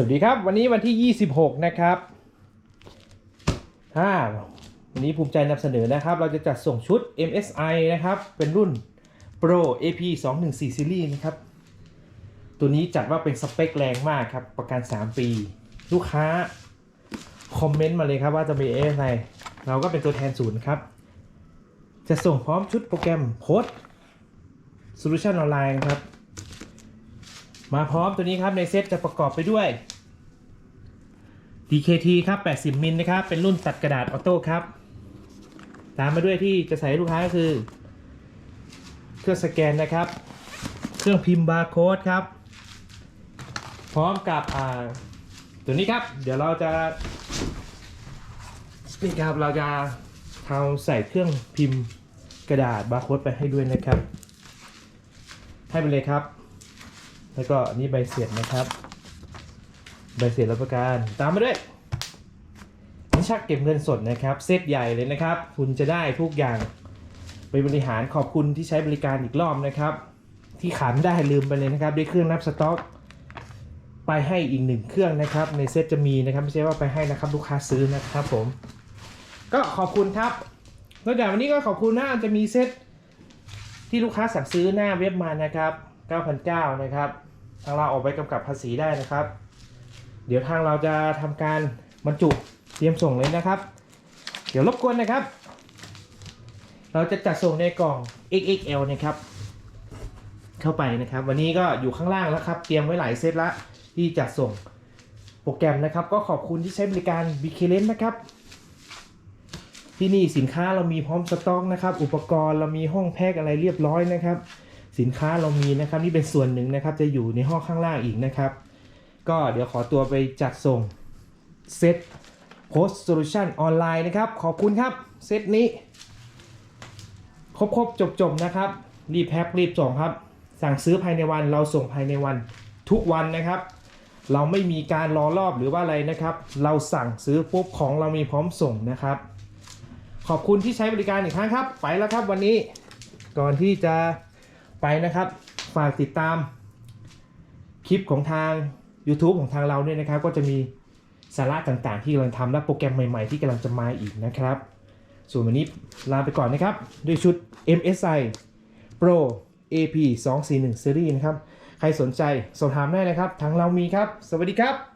วัสดีครับ วันนี้วันที่ 26 นะครับอ่าวันนี้ภูมิใจนำเสนอนะครับ เราจะจัดส่งชุด MSI นะครับ เป็นรุ่น Pro AP 214 Series นะครับ ตัวนี้จัดว่าเป็นสเปคแรงมากครับ ประกัน 3 ปี ลูกค้า คอมเมนต์มาเลยครับว่าจะมี MSI เราก็เป็นตัวแทนศูนย์ครับ จะส่งพร้อมชุดโปรแกรมโค้ด Solution Online ครับมาพร้อมตัวนี้ครับ ในเซตจะประกอบไปด้วย DKT ครับ 80 มิลนะครับ เป็นรุ่นตัดกระดาษออโต้ครับ ตามมาด้วยที่จะใส่ให้ลูกค้าก็คือ เครื่องสแกนนะครับ เครื่องพิมพ์บาร์โค้ดครับ พร้อมกับอ่าตัวนี้ครับ เดี๋ยวเราจะนี่ครับเราจะทำใส่เครื่องพิมพ์กระดาษบาร์โค้ดไปให้ด้วยนะครับ ให้ไปเลยครับ แล้วก็นนี่ใบเสร็จนะครับ ใบเสร็จรับประกันตามมาด้วยนี่ชักเก็บเงินสดนะครับ เซตใหญ่เลยนะครับ คุณจะได้ทุกอย่างไปบริหารขอบคุณที่ใช้บริการอีกรอบนะครับ ที่ขาดไม่ได้ลืมไปเลยนะครับได้เครื่องนับสต็อก ไปให้อีกหนึ่งเครื่องนะครับ ในเซตจะมีนะครับไม่ใช่ว่าไปให้นะครับลูกค้าซื้อนะครับผม ก็ขอบคุณครับนอกจากวันนี้ก็ขอบคุณนะจะมีเซตที่ลูกค้าสั่งซื้อหน้าเว็บมานะครับ 9,900 นะครับ ทางเราออกไปกำกับภาษีได้นะครับ เดี๋ยวทางเราจะทำการบรรจุเตรียมส่งเลยนะครับ เดี๋ยวรบกวนนะครับ เราจะจัดส่งในกล่อง XXL นะครับ เข้าไปนะครับ วันนี้ก็อยู่ข้างล่างแล้วครับ เตรียมไว้หลายเซตละที่จัดส่งโปรแกรมนะครับ ก็ขอบคุณที่ใช้บริการ b k l e n นะครับ ที่นี่สินค้าเรามีพร้อมสต็อกนะครับ อุปกรณ์เรามีห้องแพ็คอะไรเรียบร้อยนะครับ สินค้าเรามีนะครับนี่เป็นส่วนหนึ่งนะครับ จะอยู่ในห้องข้างล่างอีกนะครับ ก็เดี๋ยวขอตัวไปจัดส่งเซต Post Solution ออนไลน์นะครับ ขอบคุณครับ เซตนี้ ครบครบจบจบๆ นะครับ รีบแพ็ครีบส่งครับ สั่งซื้อภายในวันเราส่งภายในวันทุกวันนะครับ เราไม่มีการรอรอบหรือว่าอะไรนะครับ เราสั่งซื้อปุ๊บของเรามีพร้อมส่งนะครับ ขอบคุณที่ใช้บริการอีกครั้งครับ ไปแล้วครับวันนี้ก่อนที่จะไปนะครับ ฝากติดตามคลิปของทาง YouTube ของทางเราเนี่ยนะครับก็จะมีสาระต่างๆ ที่กำลังทำและโปรแกรมใหม่ๆ ที่กำลังจะมาอีกนะครับ ส่วนวันนี้ลาไปก่อนนะครับ ด้วยชุด MSI Pro AP 241 Series นะครับ ใครสนใจสอบถามได้นะครับทางเรามีครับ สวัสดีครับ